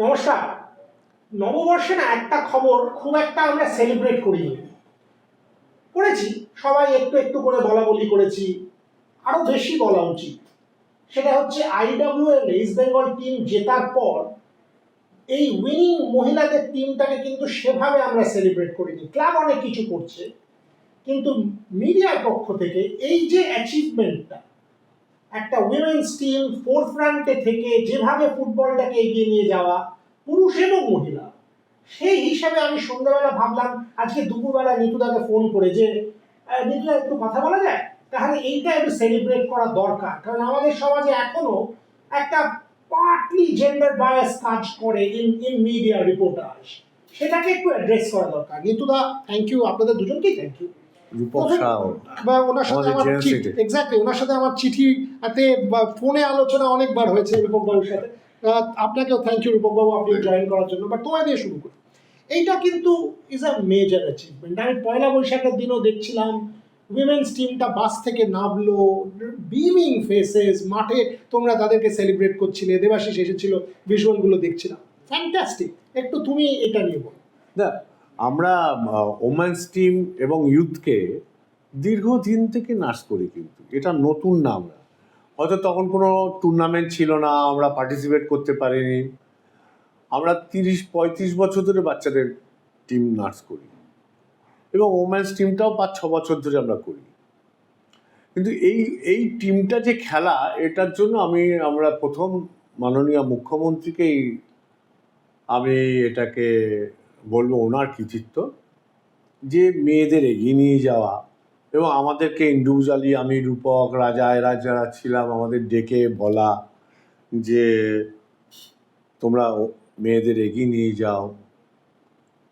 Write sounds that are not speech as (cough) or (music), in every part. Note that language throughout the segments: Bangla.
নমস্কার। নববর্ষে না একটা খবর খুব একটা আমরা সেলিব্রেট করিনি। করেছি, সবাই একটু একটু করে বলা বলি করেছি, আরও বেশি বলা উচিত। সেটা হচ্ছে আইডব্লিউএল ইস্ট বেঙ্গল টিম জেতার পর এই উইনিং মহিলাদের টিমটাকে কিন্তু সেভাবে আমরা সেলিব্রেট করিনি। ক্লাব অনেক কিছু করছে, কিন্তু মিডিয়ার পক্ষ থেকে এই যে অ্যাচিভমেন্টটা একটা উইমেন্স টিম ফোর ফ্রন্টে থেকে যেভাবে ফুটবলটাকে এগিয়ে নিয়ে যাওয়া, পুরুষ এবং মহিলা, সেই হিসাবে আমি সন্ধ্যাবেলা ভাবলাম, আজকে দুপুরবেলা নিতুদাকে ফোন করে যে নিতুদা একটু কথা বলা যায়? তাহলে এইটা একটু সেলিব্রেট করা দরকার, কারণ আমাদের সমাজে এখনও একটা পার্টলি জেন্ডার বায়াস কাজ করে ইন ইন মিডিয়া রিপোর্টাজ সেটাকে একটু অ্যাড্রেস করা দরকার। নিতুদা থ্যাংক ইউ আপনাদের দুজনকেই থ্যাংক ইউ রূপক শাহ বা ওনার সাথে আমার। এক্স্যাক্টলি ওনার সাথে আমার চিঠিতে বা ফোনে আলোচনা অনেকবার হয়েছে রূপক বাবুর সাথে। আপনাকেও থ্যাংক ইউ রূপক বাবু আপনি জয়েন করার জন্য। বাট তোমায় দিয়ে শুরু করি। এইটা কিন্তু ইজ আ মেজর অ্যাচিভমেন্ট আমি পয়লা বৈশাখের দিনও দেখছিলাম উইমেন্স টিমটা বাস থেকে নামলো বিমিং ফেসেস মাঠে তোমরা তাদেরকে সেলিব্রেট করছিলে দেবাশিস এসেছিল ভিজুয়ালগুলো দেখছিলাম। ফ্যান্টাস্টিক একটু তুমি এটা নিয়ে বলো। আমরা ওমেন্স টিম এবং ইউথকে দীর্ঘদিন থেকে নার্স করি কিন্তু। এটা নতুন না আমরা। হয়তো তখন কোনো টুর্নামেন্ট ছিল না, আমরা পার্টিসিপেট করতে পারিনি। আমরা তিরিশ, পঁয়ত্রিশ বছর ধরে বাচ্চাদের টিম নার্স করি। এবং ওমেন্স টিমটাও পাঁচ, ছ বছর ধরে আমরা করি। কিন্তু এই এই টিমটা যে খেলা, এটার জন্য আমি, আমরা প্রথম মাননীয় মুখ্যমন্ত্রীকেই আমি এটাকে বলব ওনার কৃতিত্ব, যে মেয়েদের এগিয়ে নিয়ে যাওয়া এবং আমাদেরকে ইন্ডিভিজুয়ালি আমি রূপক, রাজা, এরা যারা ছিলাম, আমাদের ডেকে বলা যে তোমরা মেয়েদের এগিয়ে নিয়ে যাও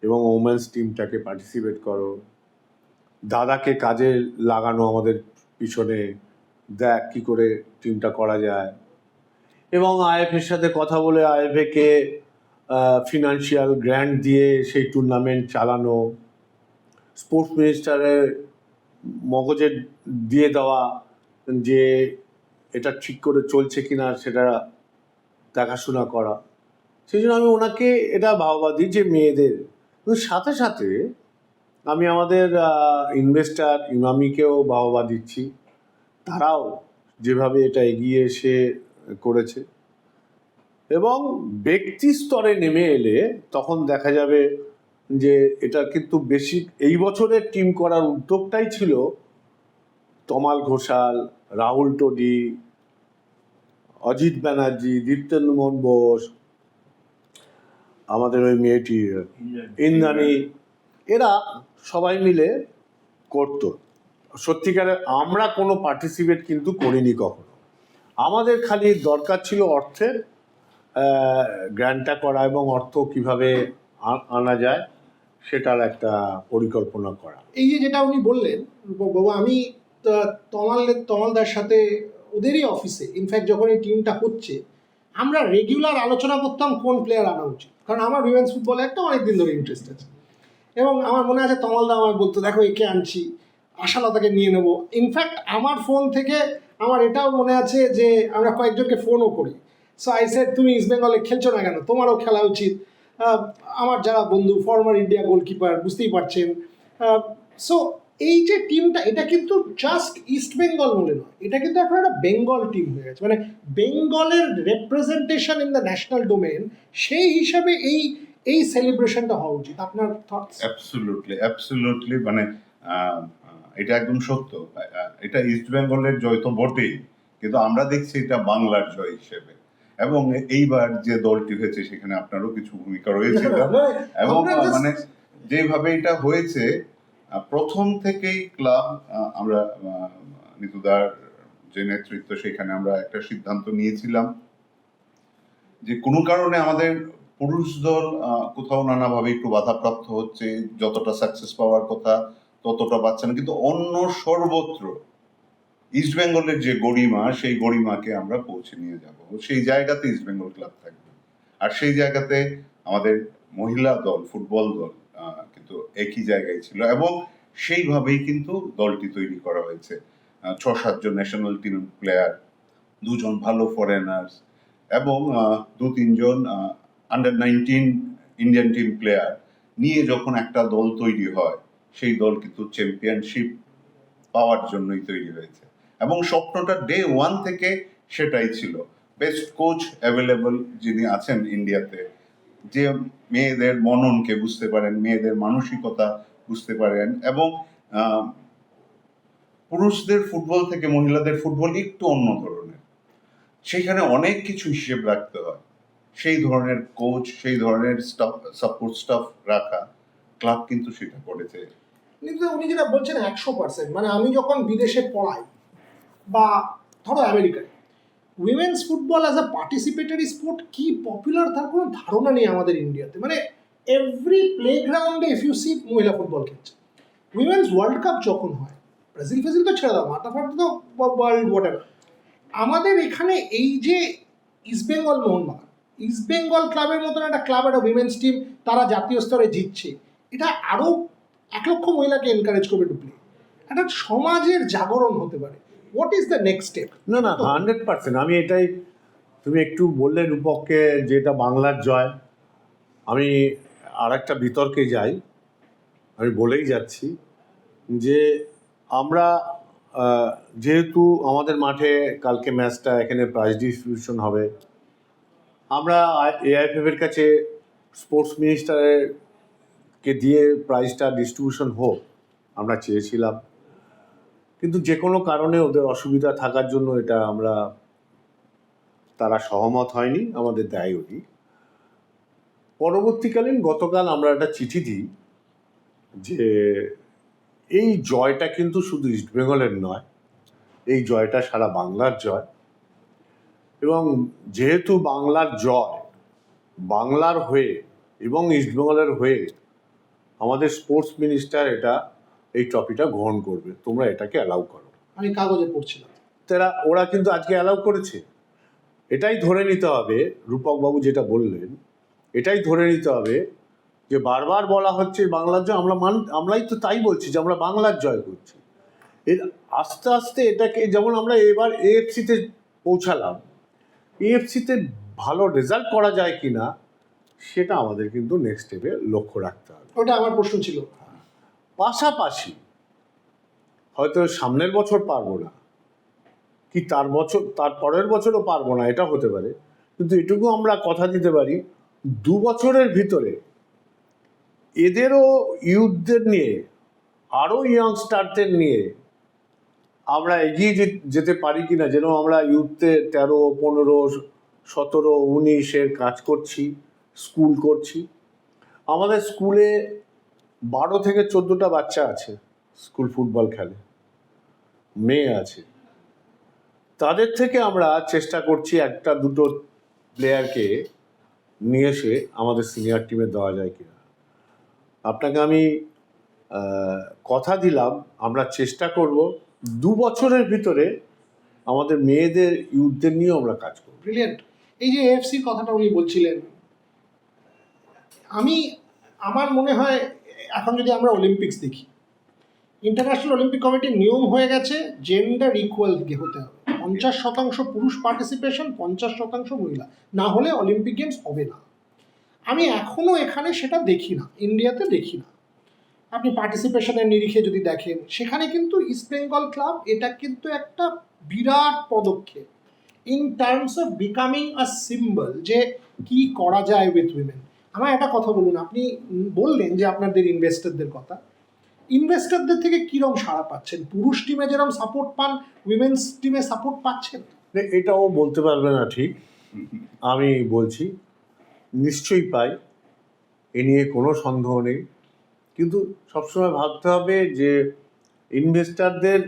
এবং ওমেন্স টিমটাকে পার্টিসিপেট করো। দাদাকে কাজে লাগানো আমাদের পিছনে, দেখ কী করে টিমটা করা যায়। এবং আইএফের সাথে কথা বলে আইএফএকে ফিনান্সিয়াল গ্র্যান্ট দিয়ে সেই টুর্নামেন্ট চালানো স্পোর্টস মিনিস্টারের মগজে দিয়ে দেওয়া, যে এটা ঠিক করে চলছে কি না সেটা দেখাশোনা করা। সেই জন্য আমি ওনাকে এটা ভাববা দিই যে মেয়েদের। সাথে সাথে আমি আমাদের ইনভেস্টার ইমামিকেও বাহবা দিচ্ছি। তারাও যেভাবে এটা এগিয়ে এসে করেছে। এবং ব্যক্তি স্তরে নেমে এলে তখন দেখা যাবে যে এটা কিন্তু বেশি, এই বছরের টিম করার উদ্যোগটাই ছিল তমাল ঘোষাল, রাহুল টডি, অজিত ব্যানার্জি দীপ্তেন্দু মোহন বোস, আমাদের ওই মেয়েটি ইন্দ্রাণী, এরা সবাই মিলে করতো। সত্যিকারে আমরা কোনো পার্টিসিপেট কিন্তু করিনি কখনো। আমাদের খালি দরকার ছিল অর্থের গ্র্যান্টটা করা এবং অর্থ কীভাবে আনা যায় সেটার একটা পরিকল্পনা করা। এই যে যেটা উনি বললেন, রূপক বাবু, আমি তমাল তমালদার সাথে ওদেরই অফিসে ইনফ্যাক্ট যখন এই টিমটা হচ্ছে, আমরা রেগুলার আলোচনা করতাম কোন প্লেয়ার আনা উচিত। কারণ আমার উইমেন্স ফুটবলে একটা অনেক দিন ধরে ইন্টারেস্ট আছে। এবং আমার মনে আছে তমালদা আমার বলতো, দেখো, একে আনছি, আশালতাকে নিয়ে নেব। ইনফ্যাক্ট আমার ফোন থেকে আমার এটাও মনে আছে যে আমরা কয়েকজনকে ফোনও করি। সো আই সেড তুমি ইস্ট বেঙ্গলে খেলছো না কেন? তোমারও খেলা উচিত। আমার যারা বন্ধু ফর্মার ইন্ডিয়া গোলকিপার বুঝতেই পারছেন। সো এই যে টিমটা এটা কিন্তু জাস্ট ইস্ট বেঙ্গল বলে নয়। এটা কিন্তু এখন একটা বেঙ্গল টিম হয়ে গেছে। মানে বেঙ্গলের representation in the national domain সেই হিসাবে এই এই সেলিব্রেশনটা হওয়া উচিত। আপনার থটস অ্যাবসলুটলি অ্যাবসলুটলি মানে এটা একদম সত্য। এটা ইস্ট বেঙ্গলের জয় তো বটেই। কিন্তু আমরা দেখছি এটা বাংলার জয় হিসেবে। এবং এইবার যে দলটি হয়েছে সেখানে আপনারও কিছু ভূমিকা রয়েছিল এবং মানে যেভাবে এটা হয়েছে প্রথম থেকেই ক্লাব আমরা নিতুদার যে নেতৃত্ব সেখানে আমরা একটা সিদ্ধান্ত নিয়েছিলাম যে কোনো কারণে আমাদের পুরুষ দল কোথাও নানাভাবে একটু বাধাপ্রাপ্ত হচ্ছে যতটা সাকসেস পাওয়ার কথা ততটা পাচ্ছে না। কিন্তু অন্য সর্বত্র ইস্ট বেঙ্গলের যে গরিমা, সেই গরিমাকে আমরা পৌঁছে নিয়ে যাব। সেই জায়গাতে ইস্ট বেঙ্গল ক্লাব থাকবে। আর সেই জায়গাতে আমাদের মহিলা দল, ফুটবল দল কিন্তু একই জায়গায় ছিল এবং সেইভাবেই কিন্তু দলটি তৈরি করা হয়েছে। ছ সাতজন ন্যাশনাল টিম প্লেয়ার দুজন ভালো ফরেনার্স এবং দু তিনজন under nineteen Indian team player নিয়ে যখন একটা দল তৈরি হয়, সেই দল কিন্তু চ্যাম্পিয়নশিপ পাওয়ার জন্যই তৈরি হয়েছে। এবং স্বপ্নটা ডে ওয়ান থেকে সেটাই ছিল। বেস্ট কোচ অ্যাভেলেবল যিনি আছেন ইন্ডিয়াতে যে মেয়েদের মননকে বুঝতে পারেন, মেয়েদের মানসিকতা বুঝতে পারেন এবং পুরুষদের ফুটবল থেকে মহিলাদের ফুটবল একটু অন্য ধরনের। সেখানে অনেক কিছু হিসেব রাখতে হয়। সেই ধরনের কোচ সেই ধরনের স্টাফ সাপোর্ট স্টাফ রাখা ক্লাব কিন্তু সেটা করেছে। উনি যেটা বলছেন একশো পার্সেন্ট মানে আমি যখন বিদেশে পড়াই বা ধরো আমেরিকায়। Women's football as a participatory sport কি পপুলার তার কোনো ধারণা নেই আমাদের ইন্ডিয়াতে। মানে এভরি প্লে গ্রাউন্ডে ইফ ইউ সি মহিলা ফুটবল খেলছে। উইমেন্স ওয়ার্ল্ড কাপ যখন হয়, ব্রাজিল ফেজিল তো ছেড়ে দাও মাথা ফাটা তো ওয়ার্ল্ড হোয়াট আমাদের এখানে এই যে East Bengal Mohun Bagan East Bengal ক্লাবের মতন একটা ক্লাব একটা উইমেন্স টিম তারা জাতীয় স্তরে জিতছে। এটা আরও এক লক্ষ মহিলাকে এনকারেজ করবে টু প্লে একটা সমাজের জাগরণ হতে পারে। What is the next step না না হান্ড্রেড পার্সেন্ট আমি এটাই তুমি একটু বললে রূপককে যে এটা বাংলার জয়। আমি আর একটা বিতর্কে যাই। আমি বলেই যাচ্ছি যে আমরা যেহেতু আমাদের মাঠে কালকে ম্যাচটা এখানে প্রাইজ ডিস্ট্রিবিউশন হবে। আমরা এআইএফএফ এর কাছে স্পোর্টস মিনিস্টারের কে দিয়ে প্রাইজটা ডিস্ট্রিবিউশন হোক আমরা চেয়েছিলাম। কিন্তু যে কোনো কারণে ওদের অসুবিধা থাকার জন্য এটা আমরা তারা সহমত হয়নি, আমাদের দায় ওটি। পরবর্তীকালীন গতকাল আমরা একটা চিঠি দিই যে এই জয়টা কিন্তু শুধু ইস্টবেঙ্গলের নয়, এই জয়টা সারা বাংলার জয়। এবং যেহেতু বাংলার জয়, বাংলার হয়ে এবং ইস্টবেঙ্গলের হয়ে আমাদের স্পোর্টস মিনিস্টার এটা এই ট্রফিটা গ্রহণ করবে। তোমরা এটাকে অ্যালাউ করো। আমি কাগজে পড়ছিলাম। তারা ওরা কিন্তু আজকে অ্যালাউ করেছে। এটাই ধরে নিতে হবে রূপকবাবু যেটা বললেন এটাই ধরে নিতে হবে যে বারবার বলা হচ্ছে বাংলার জয় আমরা মান আমরাই তো তাই বলছি যে আমরা বাংলার জয় করছি। এর আস্তে আস্তে এটাকে যেমন আমরা এবার এএফসিতে পৌঁছালাম এএফসিতে ভালো রেজাল্ট করা যায় কি না সেটা আমাদের কিন্তু নেক্সট স্টেপে লক্ষ্য রাখতে হবে। ওটা আমার প্রশ্ন ছিল। পাশাপাশি হয়তো সামনের বছর পারব না, কি তার বছর, তার পরের বছরও পারব না, এটা হতে পারে। কিন্তু এটুকু আমরা কথা দিতে পারি, দু বছরের ভিতরে এদেরও ইউথদের নিয়ে, আরও ইয়াংস্টারদের নিয়ে আমরা এগিয়ে যেতে পারি কি না যেন আমরা ইউথে তেরো, পনেরো, সতেরো, উনিশের কাজ করছি, স্কুল করছি। আমাদের স্কুলে বারো থেকে চোদ্দোটা বাচ্চা আছে স্কুল ফুটবল খেলে। মেয়ে আছে। তাদের থেকে আমরা চেষ্টা করছি একটা দুটো প্লেয়ারকে নিয়ে এসে আমাদের সিনিয়র টিমে দেওয়া যায় কিনা। আপনাকে আমি কথা দিলাম, আমরা চেষ্টা করব দু বছরের ভিতরে আমাদের মেয়েদের ইউথদের নিয়েও আমরা কাজ করব। ব্রিলিয়েন্ট এই যে এএফসির কথাটা উনি বলছিলেন, আমি, আমার মনে হয় এখন যদি আমরা অলিম্পিক্স দেখি ইন্টারন্যাশনাল অলিম্পিক কমিটির নিয়ম হয়ে গেছে জেন্ডার ইকুয়াল হতে হবে। পঞ্চাশ শতাংশ পুরুষ পার্টিসিপেশন পঞ্চাশ শতাংশ মহিলা। না হলে অলিম্পিক গেমস হবে না। আমি এখনও এখানে সেটা দেখি না ইন্ডিয়াতে দেখি না। আপনি পার্টিসিপেশনের নিরিখে যদি দেখেন, সেখানে কিন্তু ইস্ট বেঙ্গল ক্লাব এটা কিন্তু একটা বিরাট পদক্ষেপ। In terms of becoming a symbol যে কি করা যায় উইথ উইমেন আমার একটা কথা বলুন, আপনি বললেন যে আপনাদের ইনভেস্টরদের কথা। ইনভেস্টরদের থেকে কিরম সাড়া পাচ্ছেন? পুরুষ টিমে যেরকম সাপোর্ট পান উইমেন্স টিমে সাপোর্ট পাচ্ছেন? এটাও বলতে পারবে না ঠিক। আমি বলছি, নিশ্চয়ই পাই, এ নিয়ে কোনো সন্দেহ নেই। কিন্তু সবসময় ভাবতে হবে যে ইনভেস্টারদের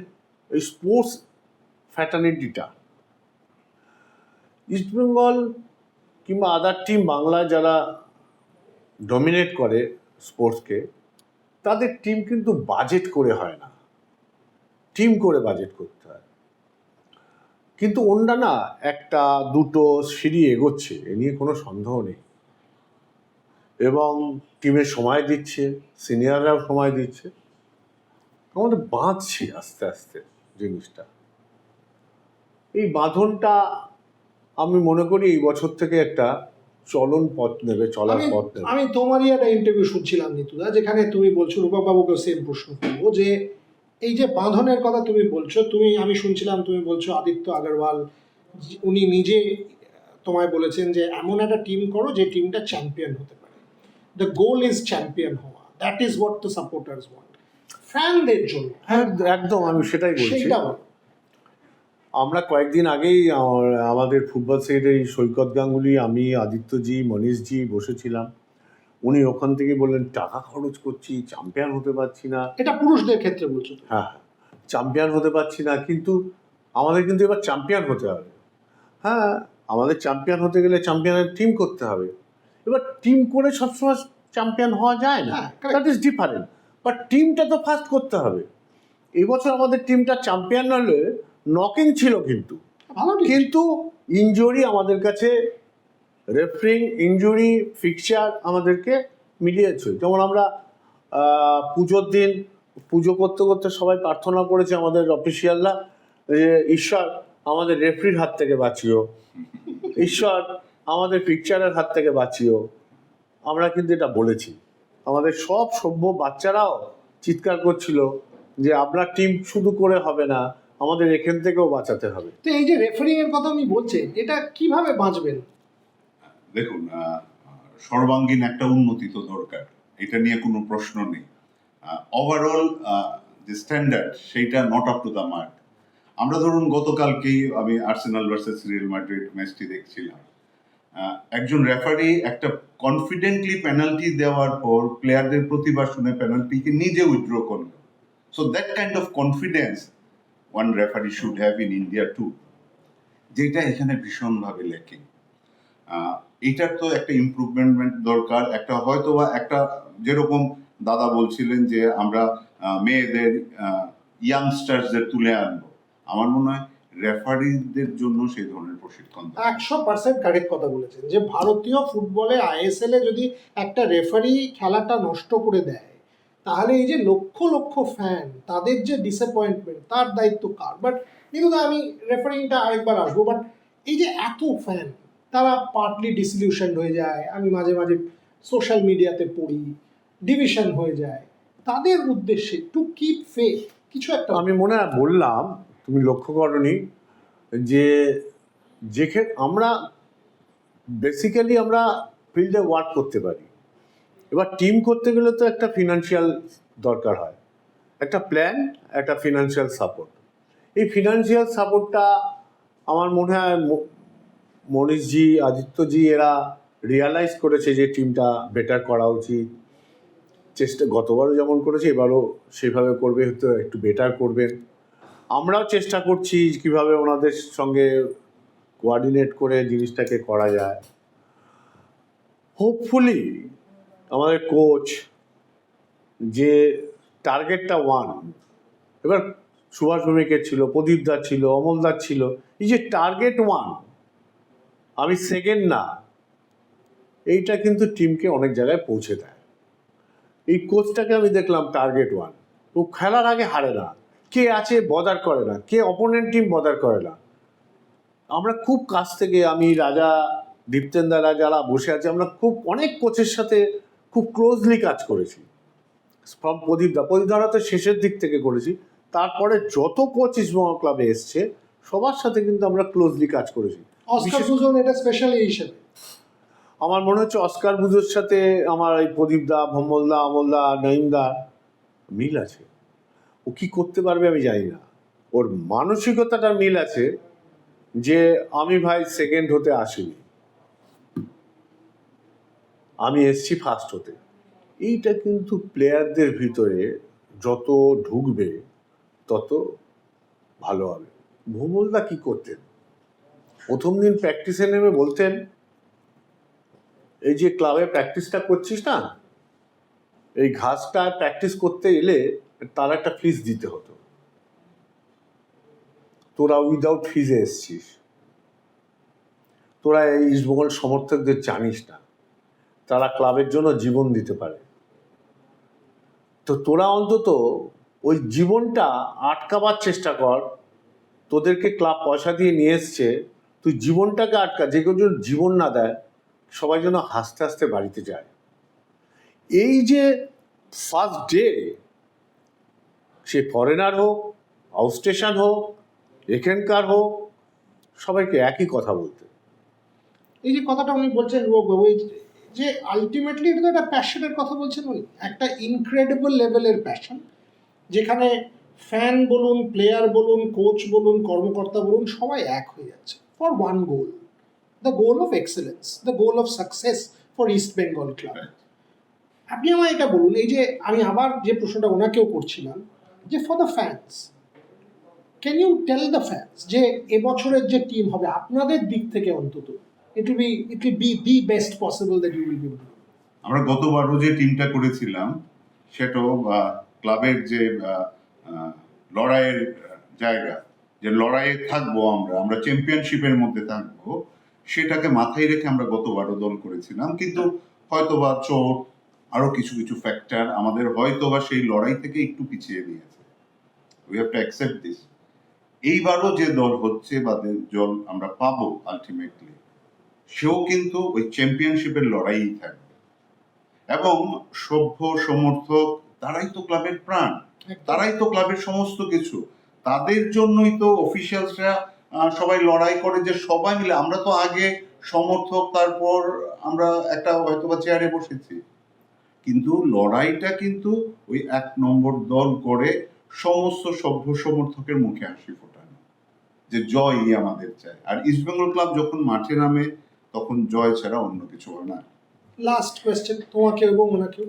স্পোর্টস ফ্যাটার্নিটিটা ইস্টবেঙ্গল কিংবা আদার টিম বাংলায় যারা ডমিনেট করে স্পোর্টসকে তাদের টিম কিন্তু বাজেট করে হয় না। টিম করে বাজেট করতে হয়। কিন্তু ওনরা না একটা, দুটো সিঁড়ি এগোচ্ছে, এ নিয়ে কোনো সন্দেহ নেই। এবং টিমে সময় দিচ্ছে সিনিয়ররাও সময় দিচ্ছে। আমাদের বাঁধছি আস্তে আস্তে জিনিসটা। এই বাঁধনটা আমি মনে করি এই বছর থেকে একটা চলন পথ নেবে চলার পথ নেবে। আমি তোমারই একটা ইন্টারভিউ শুনছিলাম নিতুদা যেখানে তুমি বলছো রূপক বাবুকে সেম প্রশ্ন করব যে এই যে বাঁধনের কথা তুমি বলছো তুমি আমি শুনছিলাম তুমি বলছো আদিত্য আগরওয়াল উনি নিজে তোমায় বলেছেন যে এমন একটা টিম করো যে টিমটা চ্যাম্পিয়ন হতে পারে। দ্য গোল ইজ চ্যাম্পিয়ন হওয়া। That is what the supporters want ফ্যানদের জন্য। হ্যাঁ একদম আমি সেটাই বলছি। বলো। আমরা কয়েকদিন আগেই আমাদের ফুটবল সেক্রেটারি সৈকত গাঙ্গুলি আমি আদিত্যজি মনীষজি বসেছিলাম। উনি ওখান থেকে বললেন টাকা খরচ করছি চ্যাম্পিয়ন হতে পারছি না। এটা পুরুষদের ক্ষেত্রে বলছো। হ্যাঁ চ্যাম্পিয়ন হতে পারছি না কিন্তু আমাদের কিন্তু এবার চ্যাম্পিয়ন হতে হবে। হ্যাঁ আমাদের চ্যাম্পিয়ন হতে গেলে চ্যাম্পিয়নের টিম করতে হবে। এবার টিম করে সবসময় চ্যাম্পিয়ন হওয়া যায় না। দ্যাট ইজ ডিফারেন্ট বাট টিমটা তো ফার্স্ট করতে হবে। এবছর আমাদের টিমটা চ্যাম্পিয়ন হলে নকিং ছিল কিন্তু। কিন্তু ইনজুরি আমাদের কাছে রেফারিং ইনজুরি ফিক্সার আমাদেরকে মিলিয়েছে। যেমন আমরা পুজোর দিন পুজো করতে করতে সবাই প্রার্থনা করেছে আমাদের অফিসিয়ালরা যে ঈশ্বর আমাদের রেফারির হাত থেকে বাঁচিও। ঈশ্বর আমাদের পিকচারের হাত থেকে বাঁচিও। আমরা কিন্তু এটা বলেছি। আমাদের সব সভ্য বাচ্চারাও চিৎকার করছিল যে আপনার টিম শুধু করে হবে না। আমাদের এখান থেকেও বাঁচাতে হবে। তো এই যে রেফারিং এর কথা আপনি বলছেন এটা কীভাবে বাঁচবেন? দেখুন সর্বাঙ্গীন একটা উন্নতি তো দরকার এটা নিয়ে কোনো প্রশ্ন নেই। ওভারঅল যে স্ট্যান্ডার্ড সেইটা not up to the mark আমরা ধরুন গতকালকেই আমি আর্সেনাল ভার্সেস রিয়েল মাদ্রিদ ম্যাচটি দেখছিলাম। একজন রেফারি একটা কনফিডেন্টলি পেনাল্টি দেওয়ার পর প্লেয়ারদের প্রতিবাদ শুনে পেনাল্টিকে নিজে উইথড্র করল। So that kind of confidence one referee should have in India too যেটা এখানে ভীষণভাবে লেখে। এটার তো একটা ইমপ্রুভমেন্ট দরকার। একটা হয়তো বা একটা যেরকম দাদা বলছিলেন যে আমরা মেয়েদের ইয়াংস্টার্সদের তুলে আনব। আমার মনে হয় রেফারিদের জন্য সেই ধরনের প্রশিক্ষণ একশো পার্সেন্ট কারেক্ট কথা বলেছেন যে ভারতীয় ফুটবলে আইএসএল এ যদি একটা রেফারি খেলাটা নষ্ট করে দেয় তাহলে এই যে লক্ষ লক্ষ ফ্যান তাদের যে ডিসঅ্যাপয়েন্টমেন্ট তার দায়িত্ব কার? বাট কিন্তু আমি রেফারিংটা আরেকবার আসব বাট এই যে এত ফ্যান তারা পার্টলি ডিসলিউশন হয়ে যায়। আমি মাঝে মাঝে সোশ্যাল মিডিয়াতে পড়ি ডিভিশন হয়ে যায়। তাদের উদ্দেশ্যে টু কিপ ফেথ কিছু একটা আমি মনে হয় বললাম, তুমি লক্ষ্য করনি, যে যেখানে আমরা বেসিক্যালি আমরা ফিল্ডে ওয়ার্ক করতে পারি। এবার টিম করতে গেলে তো একটা ফিনান্সিয়াল দরকার হয়। একটা প্ল্যান একটা ফিনান্সিয়াল সাপোর্ট এই ফিনান্সিয়াল সাপোর্টটা আমার মনে হয় মনীষজি আদিত্যজি এরা রিয়ালাইজ করেছে যে টিমটা বেটার করা উচিত। চেষ্টা, গতবারও যেমন করেছে, এবারও সেভাবে করবে, হয়তো একটু বেটার করবেন আমরাও চেষ্টা করছি কীভাবে ওনাদের সঙ্গে কোয়ার্ডিনেট করে জিনিসটাকে করা যায়। হোপফুলি আমাদের কোচ যে টার্গেটটা ওয়ান এবার সুভাষ ভৌমিকের ছিল, প্রদীপ দার ছিল অমলদার ছিল, এই যে টার্গেট ওয়ান আমি সেকেন্ড না, এইটা কিন্তু টিমকে অনেক জায়গায় পৌঁছে দেয়। এই কোচটাকে আমি দেখলাম টার্গেট ওয়ান ও খেলার আগে হারে না, কে আছে বদার করে না, কে অপোনেন্ট টিম বদার করে না। আমরা খুব কাছ থেকে, আমি রাজা দীপ্তেন্দারা যারা বসে আছে, আমরা খুব অনেক কোচের সাথে খুব ক্লোজলি কাজ করেছি। ফ্রম প্রদীপদা প্রদীপদারা তো শেষের দিক থেকে করেছি। তারপরে যত কোচ ইস্টবেঙ্গল ক্লাবে এসছে সবার সাথে কিন্তু আমরা ক্লোজলি কাজ করেছি। অস্কার এটা স্পেশালি হিসেবে। আমার মনে হচ্ছে অস্কার বুজোর সাথে আমার এই প্রদীপ দা ভম্বলদা অমলদা নঈমদা মিল আছে। ও কি করতে পারবে আমি জানি না। ওর মানসিকতাটা মিল আছে যে আমি ভাই সেকেন্ড হতে আসিনি। আমি এসছি ফার্স্ট হতে। এইটা কিন্তু প্লেয়ারদের ভিতরে যত ঢুকবে, তত ভালো হবে। ভোমলদা কি করতেন? প্রথম দিন প্র্যাকটিসে নেমে বলতেন, এই যে ক্লাবে প্র্যাকটিসটা করছিস না, এই ঘাসটা প্র্যাকটিস করতে এলে তার একটা ফিস দিতে হতো। তোরা উইদাউট ফিজে এসছিস। তোরা এই ইস্টবেঙ্গল সমর্থকদের জানিস না। তারা ক্লাবের জন্য জীবন দিতে পারে। তো তোরা অন্তত ওই জীবনটা আটকাবার চেষ্টা কর। তোদেরকে ক্লাব পয়সা দিয়ে নিয়ে এসছে, তুই জীবনটাকে আটকা, যে কেউ যদি জীবন না দেয়, সবাই যেন হাসতে হাসতে বাড়িতে যায়। এই যে ফার্স্ট ডে সে ফরেনার হোক আউটস্টেশন হোক, এখানকার হোক, সবাইকে একই কথা বলতে। এই যে কথাটা উনি বলছেন যে আলটিমেটলি এটা তো একটা প্যাশনের কথা বলছেন উনি। একটা ইনক্রেডিবল লেভেলের প্যাশন যেখানে ফ্যান বলুন প্লেয়ার বলুন কোচ বলুন, কর্মকর্তা বলুন, সবাই এক হয়ে যাচ্ছে for one goal the goal of excellence the goal of success for East Bengal club আপনি আমায় এটা বলুন, এই যে আমি আবার যে প্রশ্নটা ওনাকেও করছিলাম, যে for the fans can you tell the fans যে এবছরের যে টিম হবে আপনাদের দিক থেকে অন্তত it will be it will be the best possible that you will be আমরা গতবারও যে টিমটা করেছিলাম, সেটাও ক্লাবের যে লড়াইয়ের জায়গা, যে লড়াইয়ে থাকব আমরা আমরা চ্যাম্পিয়নশিপের মধ্যে থাকব, সেটাকে মাথায় রেখে আমরা গতবারও দল করেছিলাম, কিন্তু হয়তোবা চোট, আরও কিছু কিছু ফ্যাক্টর আমাদের হয়তোবা সেই লড়াই থেকে একটু পিছিয়ে দিয়েছে। We have to accept this এইবারও যে দল হচ্ছে বা দল আমরা পাবো আলটিমেটলি সেও কিন্তু ওই চ্যাম্পিয়নশিপের লড়াইই থাকবে। এবং সভ্য সমর্থক তারাই তো ক্লাবের প্রাণ। তারাই তো ক্লাবের সমস্ত কিছু। তাদের জন্যই তো অফিসিয়ালসরা সবাই লড়াই করে যে সবাই মিলে। আমরা তো আগে সমর্থক তারপর আমরা একটা হয়তো বা চেয়ারে বসেছি। কিন্তু লড়াইটা কিন্তু ওই এক নম্বর দল করে সমস্ত সভ্য সমর্থকের মুখে হাসি ফোটানো। যে জয়ই আমাদের চাই। আর ইস্টবেঙ্গল ক্লাব যখন মাঠে নামে তখন জয় ছাড়া অন্য কিছু হয় না। লাস্ট কোয়েশ্চেন তোমাকে এবং ওনাকেও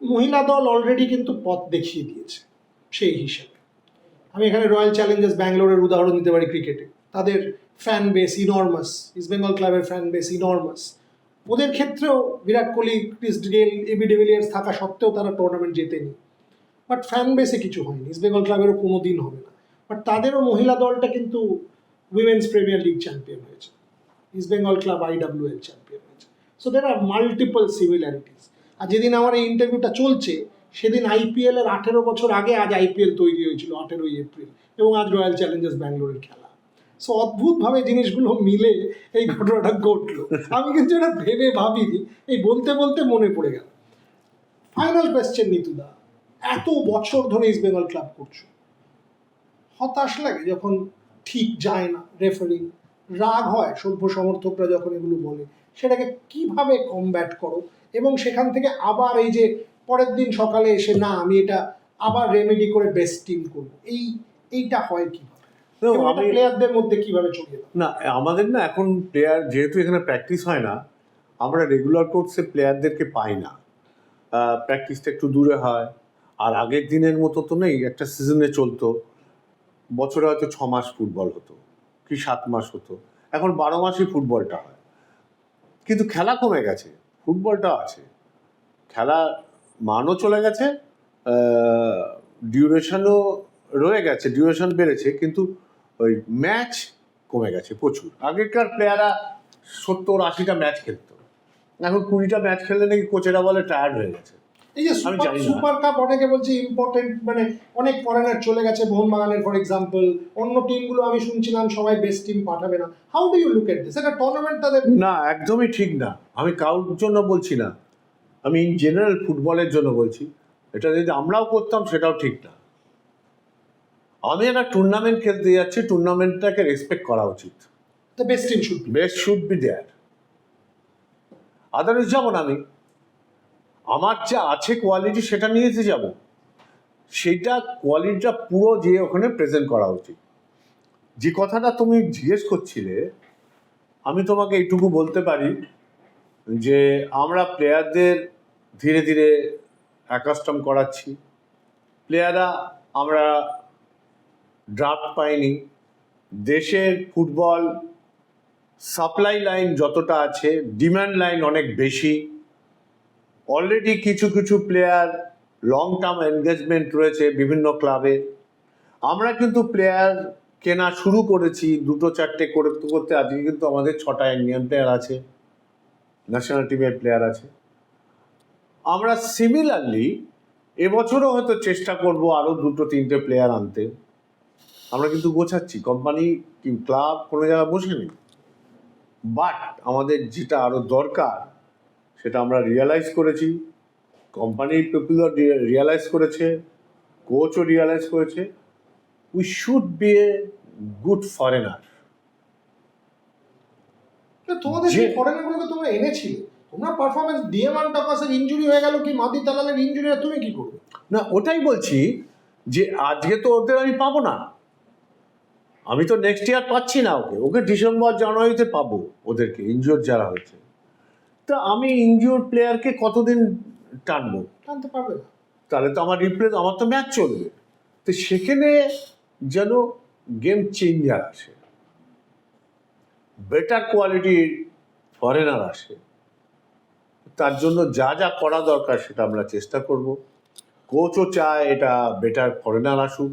মহিলা দল অলরেডি কিন্তু পথ দেখিয়ে দিয়েছে, সেই হিসেবে। আমি এখানে রয়্যাল চ্যালেঞ্জার্স ব্যাঙ্গালোরের উদাহরণ দিতে পারি ক্রিকেটে তাদের fan base enormous East Bengal ক্লাবের ফ্যান বেস ইনর্মাস ওদের ক্ষেত্রেও Virat Kohli Chris Gayle A B de Villiers থাকা সত্ত্বেও তারা টুর্নামেন্ট জেতেনি। বাট ফ্যান বেসে কিছু হয়নি ইস্ট বেঙ্গল ক্লাবেরও কোনো দিন হবে না। বাট তাদেরও মহিলা দলটা কিন্তু উইমেন্স প্রিমিয়ার লিগ চ্যাম্পিয়ন হয়েছে। East Bengal club IWL champion হয়েছে। সো দের আর মাল্টিপল সিমিলারিটিস আর যেদিন আমার এই ইন্টারভিউটা চলছে, সেদিন আইপিএল এর আঠেরো বছর আগে আজ আইপিএল তৈরি হয়েছিল, আঠেরোই এপ্রিল এবং আজ রয়্যাল চ্যালেঞ্জার্স ব্যাঙ্গালোরের খেলা। সো অদ্ভুতভাবে জিনিসগুলো মিলে এই ঘটনাটা ঘটলো। আমি কিন্তু এটা ভেবে ভাবিনি, এই বলতে বলতে মনে পড়ে গেল। ফাইনাল কোয়েশ্চেন নিতুদা। এত বছর ধরে ইস্ট বেঙ্গল ক্লাব করছ। হতাশ লাগে যখন ঠিক যায় না রেফারিং রাগ হয় সভ্য সমর্থকরা যখন এগুলো বলে সেটাকে কীভাবে কমব্যাট করো? এবং সেখান থেকে আবার এই যে পরের দিন সকালে এসে না আমি এটা আবার রেমেডি করে বেস্ট টিম করব। এই এইটা হয় কি প্লেয়ারদের মধ্যে কীভাবে দাও না আমাদের না এখন প্লেয়ার যেহেতু এখানে প্র্যাকটিস হয় না আমরা রেগুলার কোর্সে প্লেয়ারদেরকে পাই না। প্র্যাকটিসটা একটু দূরে হয়। আর আগের দিনের মতো তো নেই একটা সিজনে চলতো। বছরে হয়তো ছ মাস ফুটবল হতো। কি সাত মাস হতো? এখন বারো মাসই ফুটবলটা হয়। কিন্তু খেলা কমে গেছে, ফুটবলটা আছে। খেলা মানও চলে গেছে ডিউরেশনও রয়ে গেছে ডিউরেশন বেড়েছে, কিন্তু ওই ম্যাচ কমে গেছে প্রচুর। আগেকার প্লেয়াররা সত্তর আশিটা ম্যাচ খেলতো। এখন কুড়িটা ম্যাচ খেললে নাকি কোচেরা বলে টায়ার্ড হয়ে গেছে। এই যে সুপার কাপ অনেকে বলছে ইম্পর্টেন্ট মানে অনেক ফরেনার চলে গেছে মোহনবাগানের ফর এক্সাম্পল অন্য টিমগুলো আমি শুনছিলাম সবাই বেস্ট টিম পাঠাবে না। How do you look at this এটা টুর্নামেন্ট তাদের না একদমই ঠিক না। আমি কারোর জন্য বলছি না। আমি ইন জেনারেল ফুটবলের জন্য বলছি। এটা যদি আমরাও করতাম সেটাও ঠিক না। আমি একটা টুর্নামেন্ট খেলতে যাচ্ছি টুর্নামেন্টটাকে রেসপেক্ট করা উচিত। Best team should best should be there otherwise যাব না আমি আমার যা আছে কোয়ালিটি সেটা নিয়েতে যাব। সেটা কোয়ালিটিটা পুরো যে ওখানে প্রেজেন্ট করা উচিত। যে কথাটা তুমি জিজ্ঞেস করছিলে, আমি তোমাকে এইটুকু বলতে পারি যে আমরা প্লেয়ারদের ধীরে ধীরে অ্যাকাস্টম করাচ্ছি। প্লেয়াররা আমরা ড্রাফট পাইনি। দেশের ফুটবল সাপ্লাই লাইন যতটা আছে ডিমান্ড লাইন অনেক বেশি। অলরেডি কিছু কিছু প্লেয়ার লং টার্ম এনগেজমেন্ট রয়েছে বিভিন্ন ক্লাবে আমরা কিন্তু প্লেয়ার কেনা শুরু করেছি, দুটো, চারটে করতে করতে, আজকে কিন্তু আমাদের ছটা ইন্ডিয়ান প্লেয়ার আছে ন্যাশনাল টিমের প্লেয়ার আছে। আমরা সিমিলারলি এবছরও হয়তো চেষ্টা করব আরও দুটো, তিনটে প্লেয়ার আনতে। আমরা কিন্তু গোছাচ্ছি কোম্পানি ক্লাব কোনো জায়গায় বসে নেই বাট আমাদের যেটা আরও দরকার সেটা আমরা রিয়ালাইজ করেছি। কোম্পানির পিপুলও রিয়ালাইজ করেছে কোচও রিয়ালাইজ করেছে। We should be a good foreigner তোমাদের যে ফরেনারগুলোকে তোমরা এনেছিলে। তোমরা পারফরমেন্স ডিএমান টাকাসের ইনজুরি হয়ে গেল কি মাদি দালালের ইনজুরি তুমি কি করবে? না ওটাই বলছি যে আজকে তো ওদের আমি পাবো না। আমি তো নেক্সট ইয়ার পাচ্ছি না ওকে। ওকে ডিসেম্বর জানুয়ারিতে পাবো ওদেরকে ইনজিওর যারা হয়েছে। তা আমি ইনজিওর প্লেয়ারকে কতদিন টানবো? টানতে পারবে তাহলে তো আমার রিপ্লেস আমার তো ম্যাচ চলবে। তো সেখানে যেন গেম চেঞ্জার আসে। বেটার কোয়ালিটির ফরেনার আসে। তার জন্য যা যা করা দরকার সেটা আমরা চেষ্টা করব। কোচও চায় এটা বেটার ফরেনার আসুক।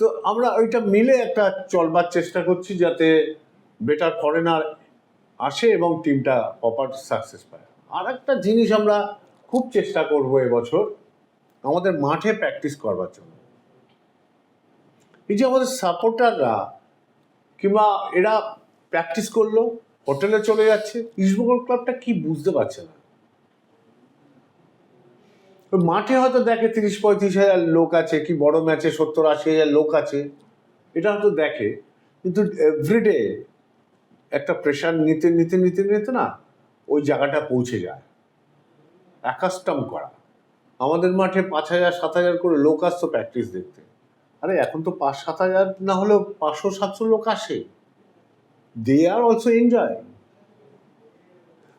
তো আমরা ওইটা মিলে একটা চলবার চেষ্টা করছি যাতে বেটার ফরেনার আসে এবং টিমটা প্রপার সাকসেস পায়। আর একটা জিনিস আমরা খুব চেষ্টা করব এবছর, আমাদের মাঠে প্র্যাকটিস করবার জন্য। এই যে আমাদের সাপোর্টাররা কিংবা এরা প্র্যাকটিস করল হোটেলে চলে যাচ্ছে ইস্টবেঙ্গল ক্লাবটা কি বুঝতে পারছে না? মাঠে হয়তো দেখে তিরিশ পঁয়ত্রিশ হাজার লোক আছে, কি বড় ম্যাচে সত্তর আশি হাজার লোক আছে, এটা হয়তো দেখে, কিন্তু এভরিডে একটা প্রেশার নিতে নিতে নিতে নিতে না ওই জায়গাটা পৌঁছে যায়। অ্যাকাস্টম করা। আমাদের মাঠে পাঁচ হাজার, সাত হাজার করে লোক আসতো প্র্যাকটিস দেখতে। আরে এখন তো পাঁচ, সাত হাজার না হলেও পাঁচশো, সাতশো লোক আসে। দে আর অলসো এনজয়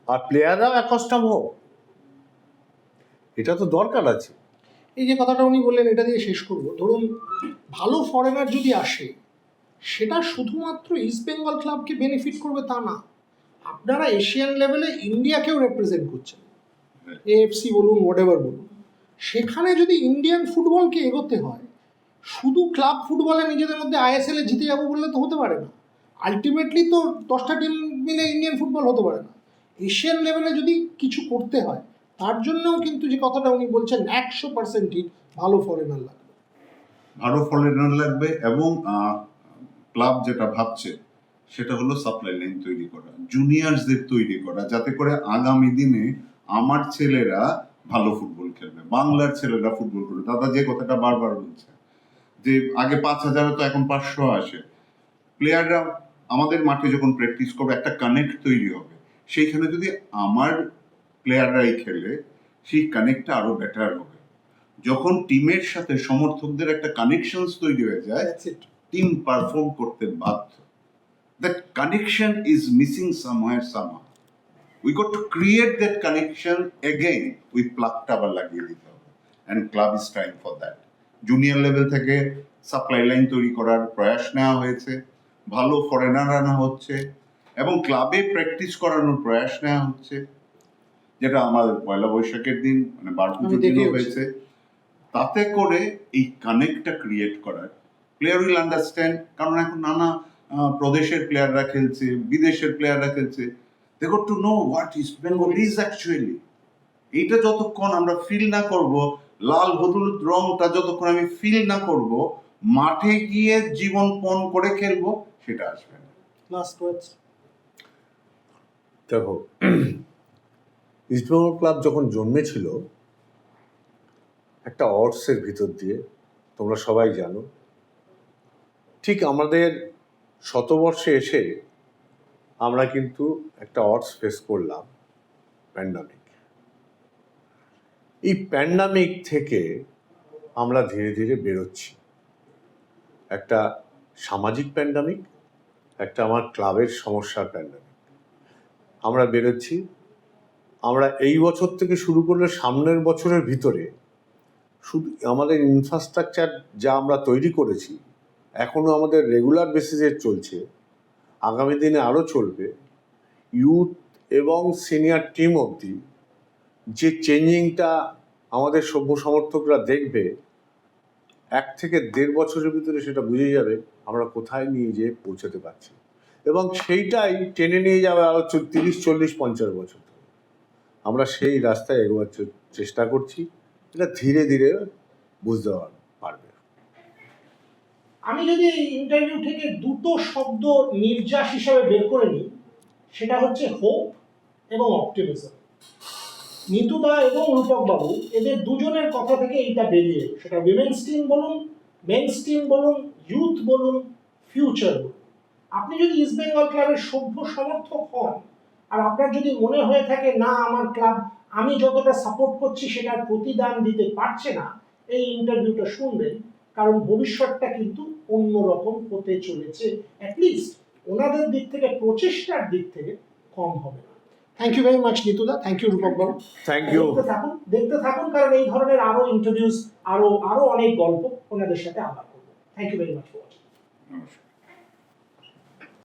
আর প্লেয়াররাও অ্যাকাস্টম হোক। এটা তো দরকার আছে। এই যে কথাটা উনি বললেন, এটা দিয়ে শেষ করব। ধরুন, ভালো ফরেনার যদি আসে সেটা শুধুমাত্র ইস্ট বেঙ্গল ক্লাবকে বেনিফিট করবে তা না। আপনারা এশিয়ান লেভেলে ইন্ডিয়াকেও রিপ্রেজেন্ট করছেন। এএফসি বলুন হোয়াট বলুন। সেখানে যদি ইন্ডিয়ান ফুটবলকে এগোতে হয়, শুধু ক্লাব ফুটবলে নিজেদের মধ্যে আইএসএল এ জিতে যাব বললে তো হতে পারে না। আলটিমেটলি তো দশটা টিম মিলে ইন্ডিয়ান ফুটবল হতে পারে না। এশিয়ান লেভেলে যদি কিছু করতে হয়, তার জন্যও কিন্তু যে কথাটা উনি বলছেন, একশো পার্সেন্টই ভালো ফরেনার লাগবে। ভালো ফরেনার লাগবে এবং ক্লাব যেটা ভাবছে, সেটা হলো সাপ্লাই লাইন তৈরি করা জুনিয়রসদের তৈরি করা, যাতে করে আগামী দিনে আমার ছেলেরা ভালো ফুটবল খেলবে, বাংলার ছেলেরা ফুটবল খেলবে দাদা যে কথাটা বারবার বলছে, যে আগে পাঁচ হাজার তো এখন পাঁচশো আসে। প্লেয়াররা আমাদের মাঠে যখন প্র্যাকটিস করবে, একটা কানেক্ট তৈরি হবে। সেইখানে যদি আমার প্লেয়াররাই খেলে, সেই কানেক্টটা আরও বেটার হবে। যখন টিমের সাথে সমর্থকদের একটা কানেকশনস তৈরি হয়ে যায়. টিম পারফর্ম করতে বাধ্য। That connection is missing somehow somehow we got to create that connection again we প্লাগটা আবার লাগিয়ে দিতে হবে। And club is trying for that junior level থেকে সাপ্লাই লাইন তৈরি করার প্রয়াস নেওয়া হয়েছে। ভালো ফরেনার আনা হচ্ছে। এবং ক্লাবে প্র্যাকটিস করানোর প্রয়াস নেওয়া হচ্ছে। যেটা আমাদের পয়লা বৈশাখের দিন মানে বারপুজোর দিনও হয়েছে। তাতে করে এই কানেক্টটা ক্রিয়েট করার প্লেয়ার উইল আন্ডারস্ট্যান্ড কারণ এখন নানা প্রদেশের প্লেয়াররা খেলছে বিদেশের প্লেয়াররা খেলছে। They got to know what East Bengal is actually এইটা যতক্ষণ আমরা ফিল না করব লাল হলুদ রংটা যতক্ষণ আমি ফিল না করব মাঠে গিয়ে জীবন পণ করে খেলব সেটা আসবে না। লাস্ট ওয়ার্ডস দেখো (clears throat) ইস্টবেঙ্গল ক্লাব যখন জন্মেছিল একটা অর্থের ভিতর দিয়ে তোমরা সবাই জানো ঠিক আমাদের শতবর্ষে এসে আমরা কিন্তু একটা অর্স ফেস করলাম প্যান্ডামিক এই প্যান্ডামিক থেকে আমরা ধীরে ধীরে বেরোচ্ছি। একটা সামাজিক প্যান্ডামিক একটা আমার ক্লাবের সমস্যার প্যান্ডামিক আমরা বেরোচ্ছি। আমরা এই বছর থেকে শুরু করলে সামনের বছরের ভিতরে শুধু আমাদের ইনফ্রাস্ট্রাকচার যা আমরা তৈরি করেছি এখনও আমাদের রেগুলার বেসিসে চলছে। আগামী দিনে আরও চলবে। ইউথ এবং সিনিয়র টিম অবধি যে চেঞ্জিংটা আমাদের সভ্য সমর্থকরা দেখবে, এক থেকে দেড় বছরের ভিতরে সেটা বুঝে যাবে আমরা কোথায় নিয়ে যেয়ে পৌঁছাতে পারছি। এবং সেইটাই টেনে নিয়ে যাবে আরও তিরিশ, চল্লিশ, পঞ্চাশ বছর আমরা সেই রাস্তায় এগোবার চেষ্টা করছি। এটা ধীরে ধীরে বুঝতে পার- পারবে। আমি যদি ইন্টারভিউ থেকে দুটো শব্দ নির্যাস হিসাবে বের করে নিই, সেটা হচ্ছে হোপ এবং অপটিমিজম নিতুদা এবং রূপক বাবু এদের দুজনের কথা থেকে এইটা বেরিয়ে সেটা উইমেন্স টিম বলুন মেন্স টিম বলুন ইউথ বলুন ফিউচার বলুন। আপনি যদি ইস্ট বেঙ্গল ক্লাবের সভ্য সমর্থক হন, আর আপনার যদি মনে হয়ে থাকে, না, আমার ক্লাব আমি যতটা সাপোর্ট করছি, সেটার প্রতিদান দিতে পারছে না, এই ইন্টারভিউটা শুনবেন। কারণ ভবিষ্যৎটা কিন্তু অন্যরকম হতে চলেছে। অ্যাটলিস্ট ওনাদের দিক থেকে প্রচেষ্টার দিক থেকে কম হবে না। থ্যাংক ইউ ভেরি মাচ নিতুদা থ্যাংক ইউ রূপক বাবু থ্যাংক ইউ দেখতে থাকুন দেখতে থাকুন কারণ এই ধরনের আরও ইন্টারভিউস আরও আরও অনেক গল্প ওনাদের সাথে আলাপ করব। Thank you very much for watching নমস্কার।